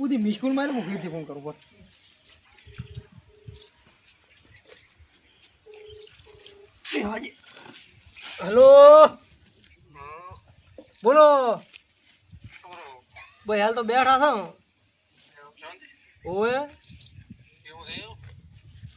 બધી મિસ્કુલ મારે હું ફરીથી ફોન કરું બોલ. હલો બોલો. ભાઈ હાલ તો બેઠા છો. ઓએ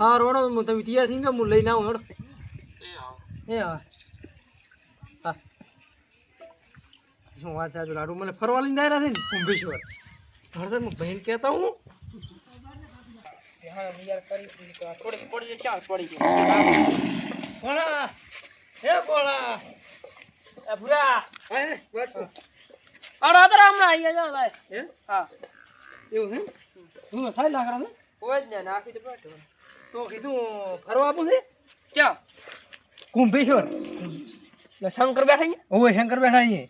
રોડો હું તમે તૈયાર થઈને જાઓ, હું લઈને આવું હેડો. એ હા. હા. શું વાત છે લાડુ મને ફરવા લઈને આવ્યા છે ને કુંભેશ્વર. હરદર હું બહેન કહેતા હું. ભોળા હે ભોળા એ ભૂરા. હે. અરે તો હમણાં અહીંયા જાઓ લાય. હે? હા. એવું છે? હું થાય લાકડા ને કોઈ જ ને નાખી તો બેઠો. તો કીધું ફરવા આપું છે? ચા કુંભેશ્વર. એટલે શંકર બેઠા અહીંયા? ઓવે શંકર બેઠા અહીંયા.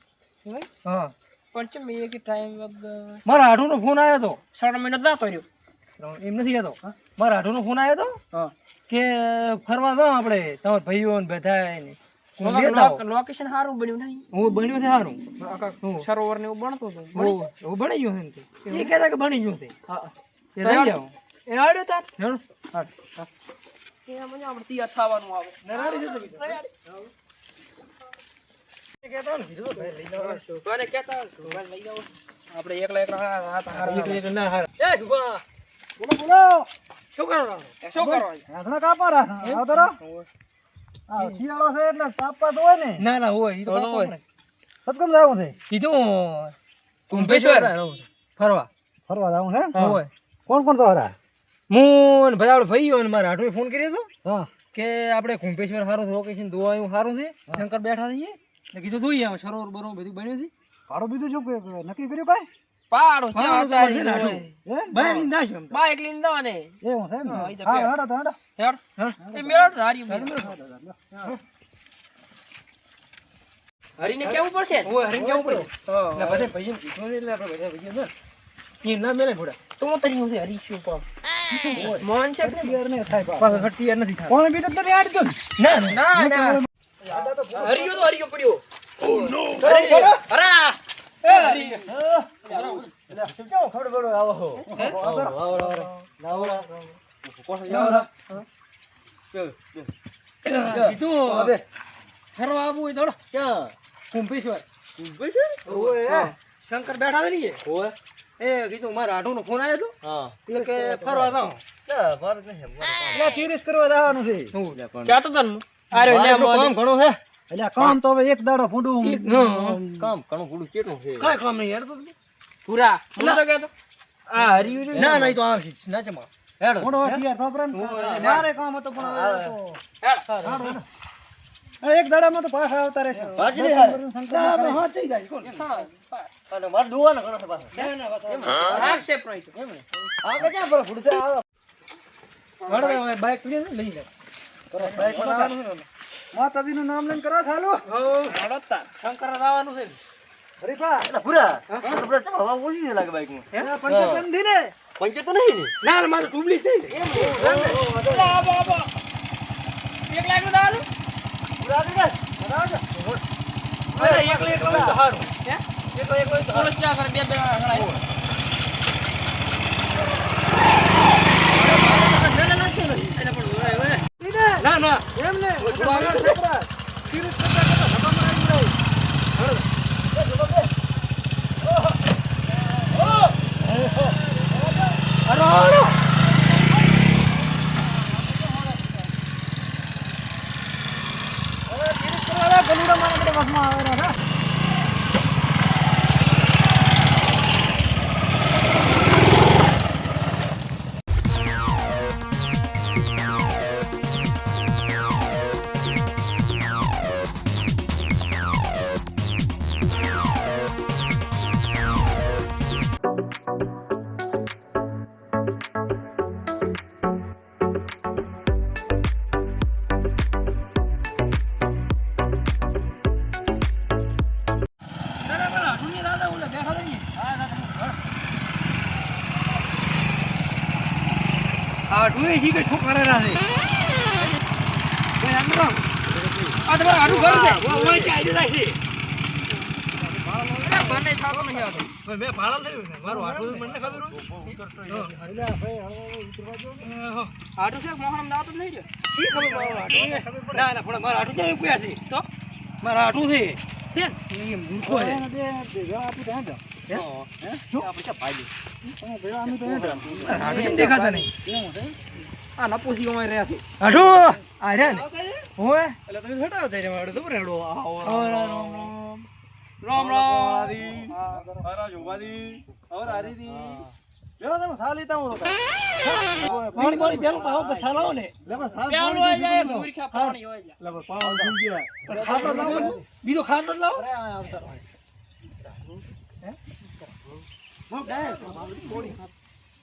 હા. પણ ચમ એક ટાઈમ વગ મારા હાઠુનો ફોન આવ્યો હતો સાડા મહિના જતો કર્યો એમ નથી હતો મારા હાઠુનો ફોન આવ્યો હતો કે ફરવા જાઓ આપણે તમારા ભાઈઓ ને બધા ને આવો. લોકેશન સારું બન્યું નહીં. હું બન્યું છે સારું. સરોવર ને એવું બનતો હતું. બની ગયું છે એ કહેતા કે બની ગયું છે. હા. લઈ જાઓ. એ આડ્યો તાર હેડો. હા. એ મને આપણે તૈયાર આવે. નરાડી જતો બીજો. ને કીધું ભાઈ લઈ જાઓ. તોને કહેતા હશો, લઈ જાઓ. આપણે એકલા એકલા હા હા હારા એક એક ના હારા. એ ડુબા, બોલો બોલો. શું કરો શું કરો હાથના કાપા રાખ આવતો રહો આ શિયાળો છે એટલે કાપવા તો હોય ને. ના ના હોય. ઈ તો હોય, સતકમ જવું છે? કીધું કુંભેશ્વર. ફરવા. ફરવા જવું છે હા હોય. કોણ કોણ તો હરા? હું ભાઈ બધા આપણે ભાઈઓ ને મારા હાટુએ ફોન કર્યો હતો કે આપણે કુંભેશ્વર સારું લોકેશન જોવા એવું સારું છે. શંકર બેઠા છીએ એટલે કીધું જોઈએ આમ સરોવર બરોવર બધું બન્યું છે. પાડો બીજું શું કે- નક્કી કર્યું કાંઈ? પાડો પાડો દાશું? હા, હા. હેડો તો હેડો. હેડ એ મેળો હારી મેળો. હરીને કેવું પડશે? હરીને કેવું પડે? એટલે બધા ભાઈઓને કીધું એટલે આપણે બધા ભાઈઓ ને. ના મેળે ભોડા તો તરી હું હરી શું પણ. મોહન છે ને ક્લિયર નહીં થાય પાછું. પાછો હટ તૈયાર નથી થતો. કોણ બીજું તો નથી હાડતું ને? ના ના. ના ના. હરિયો તો હરિયો પડ્યો. ઓ નો અરે હરા એ હરી. હા. એટલે શું કેવું ખબર પડો આવો હો. આવો, આવો. કીધું. હવે. ફરવા આવવું હોય તો ક્યાં? કુંભેશ્વર. ઓવે, હે? શંકર બેઠા છે ને? એ કીધું મારા હાટુનો ફોન આવ્યો હતો એટલે કે ફરવા જાઓ. એટલે તીરસ કરવા જવાનું છે. ક્યાં તો તન? આરે લે મોહન છે. એટલે કામ તો હવે એક દાડો ફૂડું એક કામ ઘણું ફૂંડું ચેટું છે? કાંઈ કામ નહીં તો પૂરા હું તો કહેતો આ હરી ના ના તો આવશે ના જમા. હેડો. ફૂંડો તૈયાર મારે કામ હતો પણ હેડ. એક દાડામાં તો પાછા આવતા રહેશે. આપણે હા થઈ જાય કોણ? હા ના. રાખશે પણ તો. તો લઈ લે માં. નામ લઈને કરા ચાલુ હો. શંકર આવવાનું છે. ને. હરીફા હે? પંચમથી ને? ના ના, મારે ટુબલી છે. એક લાખનું? એકલો એકલો તો સારું. એકલો એકલો તો સારું. ચા કરે, બે બે. ના ના એમ ને એ શી કે શું કરે ના છે આ તમારે આટલું ઘર છે. ઓ ઓય કે આઈ જાય અરે બને થાકો નહીં આવતો પણ મેં ભાડા થયું ને. મારું આટલું મને ખબર હોય. આટલું છે મોહન ના તો નહીં શી ખબર મારું આટલું છે? ના ના પણ મારું આટલું ક્યાં છે? તો? મારા આટલું છે. છે ને? એ મૂર્ખો છે. દેખાતા નહીં? આ નપોસી અમારે રહ્યા છે આટલું આ રહ્યા હોય એટલે તમે હટાવો ત્યારે મારે તો રેડો આવો રામ રામ હારા જોવાદી ઓર આરીદી લ્યો તમે સાલી તા હું પાણી પાણી પેલું પાવ પથા લાવો ને. લે બસ સાલ પેલું હોય જાય મૂર્ખા પાણી હોય જાય. લે બસ પાવ થઈ ગયા. ખાટલો લાવો બીજો ખાટલો લાવો.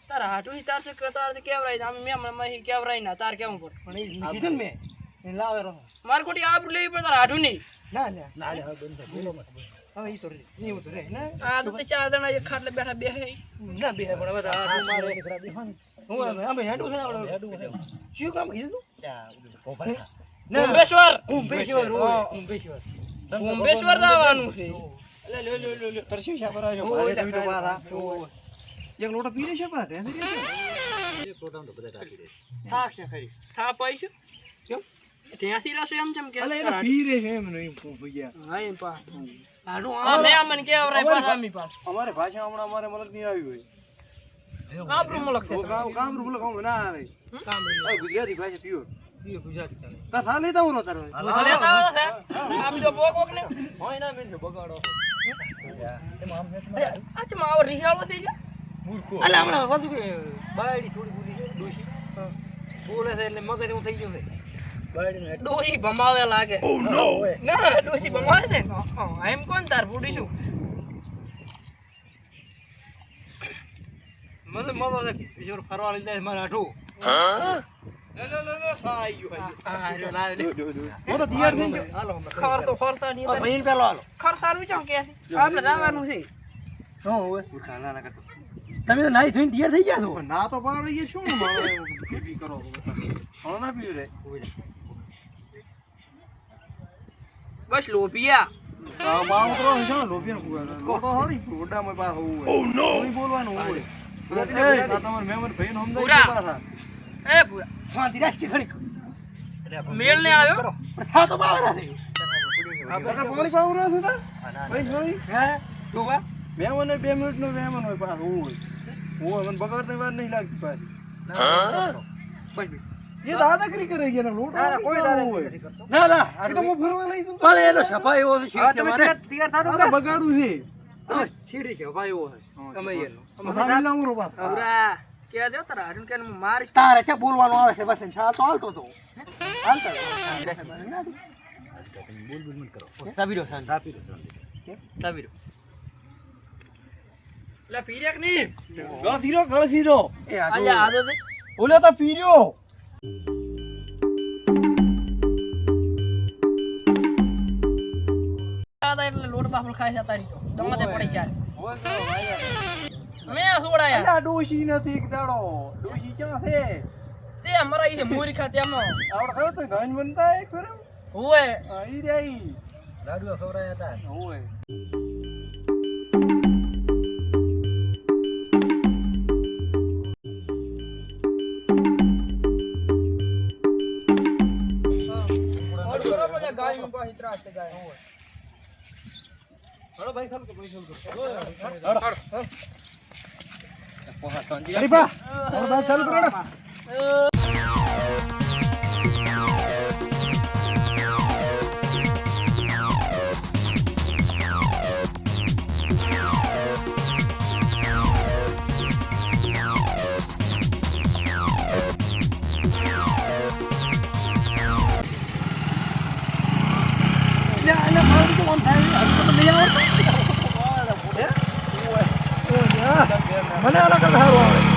તારા હાટું તાર છે તાર કેવરાય આમ મેં હમણાં કેવરાય ના તાર કેવું પડે? પણ એ કીધું ને મેં એ લાવે રહો માર ખોટી આબરૂ લેવી પડે તાર હાટું નહીં ના. ના ના હવે ઈ તો રે ઈ તો રે ના? આ તો ચાર જણા એક ખાટલે બેઠા બેહે ના બેહે પણ હવે તો હાટુ મારે હું અમે હેડું છે આપણે હેડું છે. શું કામ કીધું કુંભેશ્વર! કુંભેશ્વર હોય કુંભેશ્વર. કુંભેશ્વર. જવાનું છે. લે લે લે લે લ્યો તરસી શા પરાજો મારે તો પાછા એક લોટો પી લેશે પા ધ્યાન દે. થાક છે ખરી. થા પૈસું કેમ? ત્યાંથી રસો એમ જેમ કે. અલે એને પી રે છે એમ નહીં ભૈયા હા એમ પા. હાડું લે અમને કે આવરાય પાછા અમી પાસ અમારે ભાષા હમણાં અમારે મલક નહીં આવી હોય. કાબરું મુલક છે કામ કામ રૂલ કામ ના આવે. કામ આ ગુજરાતી ભાષા પ્યોર બીજો ગુજરાતી ચાલે. તા સાલી તા હું તારો લેતા આવો છે. આ બીજો બોક બોક ને હોય ના મેં બગાડો. આ ચમાં રિહાળો થઈ ગયો? મૂર્ખો. અલા હમણાં વધુ કે બાયડી થોડી બોલી છે ડોશી બોલે છે એટલે મગજ હું થઈ ગયું છે. ડોશી ભમાવે લાગે. ઓ ના. ડોશી ભમાવે છે. એમ કોણ તાર ફૂડી શું? મזה મજો છે કિશોર ફરવા લઈ જાય મારા આઠું લે લે લે લે સાઈ ગયો હા રે લાવે લે. હું. તો તૈયાર થઈ ગયો. હાલો ખબર તો ખરસા ની ભાઈ પેલો હાલો. ખરસાનું ચમ કે છે? આપણે જવાનું છે. તમે તો નાઈ ધોઈને તૈયાર થઈ ગયા છો? ના તો પાડો એ શું મારે કરો હવે ના પીવું રે બસ લોભિયા. તો છે ને હળી હોય હોય પાછા આવ્યો? પણ સા તો બાવરા થઈ આ બધા પાણી છું તા ભાઈ જોઈ? હે? જોવા? બે મિનિટ નો મહેમાન હોય પાસ હોવું હોય હું મને બગાડની વાર નહીં લાગતી પાછી બસ એ દાદાગીરી કરે છે ને ના, ના, કોઈ કોઈ દાદાગીરી હોય ના ના એ તો હું ફરવા લઈ જઉં પણ એનો સફાઈ એવો છે શીટ છે મારે અરે બગાડું છે શીટ સફાઈ એવો છે ગમે એનો સારી લાવું રો પાછા પૂરા કે દે તારા હાડું કે હું તારે ચા બોલવાનું આવે છે બસ છા તો હાલતો તો હાલતો સાબીરો સાબીરો સાબીરો લે પીરેકની ગળસીરો ગળસીરો એ આજા આદો ઓલે તો પીર્યો એટલે લોટ બાફળ ખાય છે તારી તો. દમાતે પડી જાય મેં સોડાયા અલા ડોશી નથી એક દાડો ડોશી ક્યાં છે? તે અમારા ઈ મૂરી ખાતે આમાં. આવડે ખબર તો ગાન બનતા એક ફેર આ ઈ રહી લાડુઆ ખવરાયા હતા. ઓય. હળો ભાઈ ચાલુ હળો કરો ફોન થાય હજુ લઈ આવો મને અલગ સારું આવે